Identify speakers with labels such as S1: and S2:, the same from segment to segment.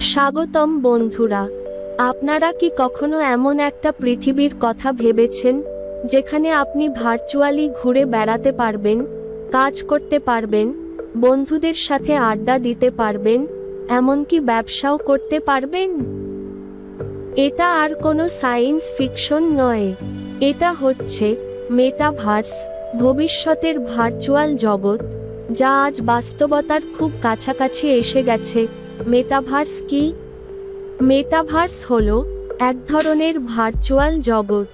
S1: স্বাগতম বন্ধুরা, আপনারা কি কখনো এমন একটা পৃথিবীর কথা ভেবেছেন, যেখানে আপনি ভার্চুয়ালি ঘুরে বেড়াতে পারবেন, কাজ করতে পারবেন, বন্ধুদের সাথে আড্ডা দিতে পারবেন, এমনকি ব্যবসাও করতে পারবেন? এটা আর কোনো সায়েন্স ফিকশন নয়। এটা হচ্ছে মেটাভার্স ভবিষ্যতের ভার্চুয়াল জগৎ। যা আজ বাস্তবতার খুব কাছাকাছি এসে গেছে। মেটাভার্স কি? মেটাভার্স হল এক ধরনের ভার্চুয়াল জগৎ,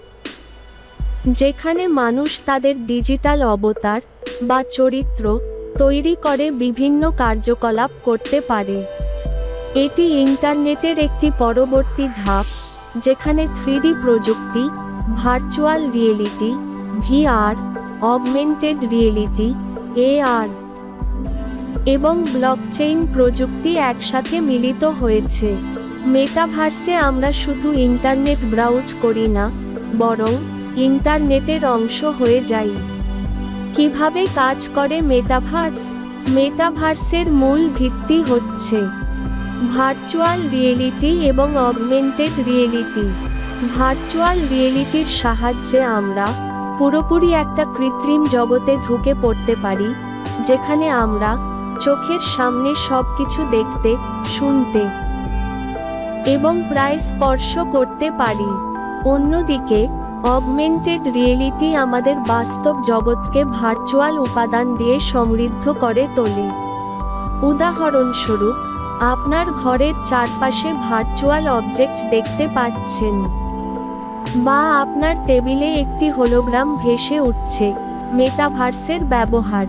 S1: যেখানে মানুষ তাদের ডিজিটাল অবতার বা চরিত্র তৈরি করে বিভিন্ন কার্যকলাপ করতে পারে। এটি ইন্টারনেটের একটি পরবর্তী ধাপ, যেখানে থ্রিডি প্রযুক্তি virtual reality VR augmented reality AR এবং ব্লকচেইন প্রযুক্তি একসাথে মিলিত হয়েছে। মেটাভার্সে আমরা শুধু ইন্টারনেট ব্রাউজ করি না, বরং ইন্টারনেটের অংশ হয়ে যাই। কীভাবে কাজ করে মেটাভার্স মেটাভার্সের মূল ভিত্তি হচ্ছে ভার্চুয়াল রিয়েলিটি এবং অগমেন্টেড রিয়েলিটি ভার্চুয়াল রিয়েলিটির সাহায্যে আমরা পুরোপুরি একটা কৃত্রিম জগতে ঢুকে পড়তে পারি, যেখানে আমরা চোখের সামনে সব কিছু দেখতে, শুনতে এবং প্রায় স্পর্শ করতে পারি। অন্যদিকে অগমেন্টেড রিয়েলিটি আমাদের বাস্তব জগৎকে ভার্চুয়াল উপাদান দিয়ে সমৃদ্ধ করে তোলে। উদাহরণস্বরূপ, আপনার ঘরের চারপাশে ভার্চুয়াল অবজেক্ট দেখতে পাচ্ছেন। বা আপনার টেবিলে একটি হোলোগ্রাম ভেসে উঠছে, মেটাভার্সের ব্যবহার।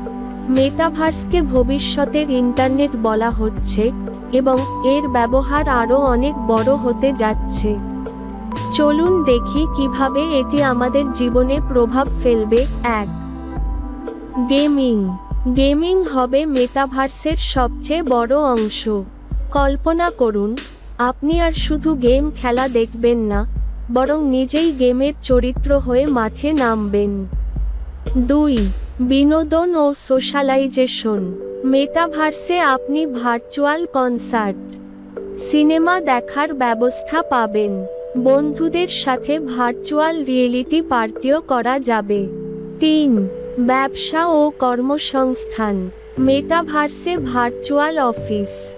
S1: মেটাভার্সকে ভবিষ্যতের ইন্টারনেট বলা হচ্ছে এবং এর ব্যবহার আরও অনেক বড় হতে যাচ্ছে। চলুন দেখি কীভাবে এটি আমাদের জীবনে প্রভাব ফেলবে। এক, গেমিং। গেমিং হবে মেটাভার্সের সবচেয়ে বড় অংশ। কল্পনা করুন, আপনি আর শুধু গেম খেলা দেখবেন না বরং নিজেই গেমের চরিত্র হয়ে মাঠে নামবেন। দুই, বিনোদন ও সোশ্যালাইজেশন। মেটাভার্সে আপনি ভার্চুয়াল কনসার্ট, সিনেমা দেখার ব্যবস্থা পাবেন। বন্ধুদের সাথে ভার্চুয়াল রিয়েলিটি পার্টিও করা যাবে। তিন, ব্যবসা ও কর্মসংস্থান। মেটাভার্সে ভার্চুয়াল অফিস,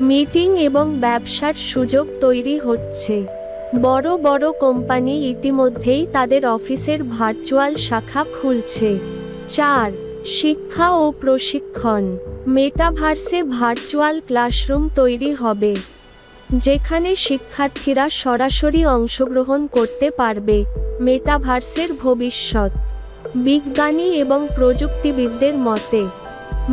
S1: মিটিং এবং ব্যবসার সুযোগ তৈরি হচ্ছে। বড় বড় কোম্পানি ইতিমধ্যেই তাদের অফিসের ভার্চুয়াল শাখা খুলছে। চার, শিক্ষা ও প্রশিক্ষণ। মেটাভার্সে ভার্চুয়াল ক্লাসরুম তৈরি হবে, যেখানে শিক্ষার্থীরা সরাসরি অংশগ্রহণ করতে পারবে মেটাভার্সের ভবিষ্যৎ। বিজ্ঞানী এবং প্রযুক্তিবিদদের মতে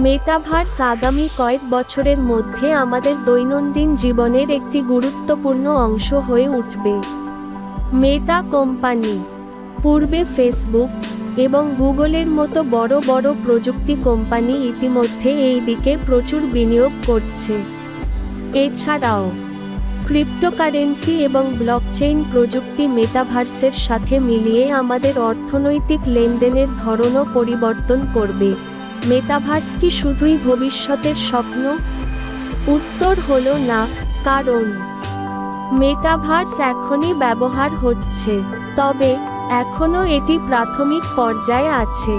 S1: মেটাভার্স আগামী কয়েক বছরের মধ্যে আমাদের দৈনন্দিন জীবনের একটি গুরুত্বপূর্ণ অংশ হয়ে উঠবে। মেটা কোম্পানি, পূর্বে ফেসবুক এবং গুগলের মতো বড় বড় প্রযুক্তি কোম্পানি ইতিমধ্যে এই দিকে প্রচুর বিনিয়োগ করছে। এছাড়াও, ক্রিপ্টোকারেন্সি এবং ব্লকচেইন প্রযুক্তি মেটাভার্সের সাথে মিলিয়ে আমাদের অর্থনৈতিক লেনদেনের ধরনও পরিবর্তন করবে। মেটাভার্স কি শুধুই ভবিষ্যতের স্বপ্ন? উত্তর হলো না, কারণ মেটাভার্স এখনই ব্যবহার হচ্ছে, তবে এখনও এটি প্রাথমিক পর্যায়ে আছে।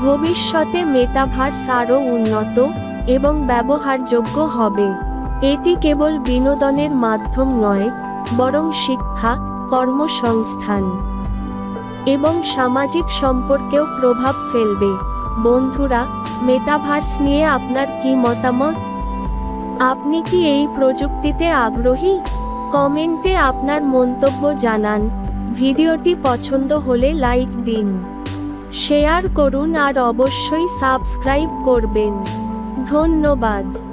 S1: ভবিষ্যতে মেটাভার্স আরও উন্নত এবং ব্যবহারযোগ্য হবে। এটি কেবল বিনোদনের মাধ্যম নয়, বরং শিক্ষা, কর্মসংস্থান এবং সামাজিক সম্পর্কেও প্রভাব ফেলবে। বন্ধুরা মেটাভার্স নিয়ে আপনার কি মতামত? আপনি কি এই প্রযুক্তিতে আগ্রহী? কমেন্টে আপনার মন্তব্য জানান। ভিডিওটি পছন্দ হলে লাইক দিন। শেয়ার করুন আর অবশ্যই সাবস্ক্রাইব করবেন। ধন্যবাদ।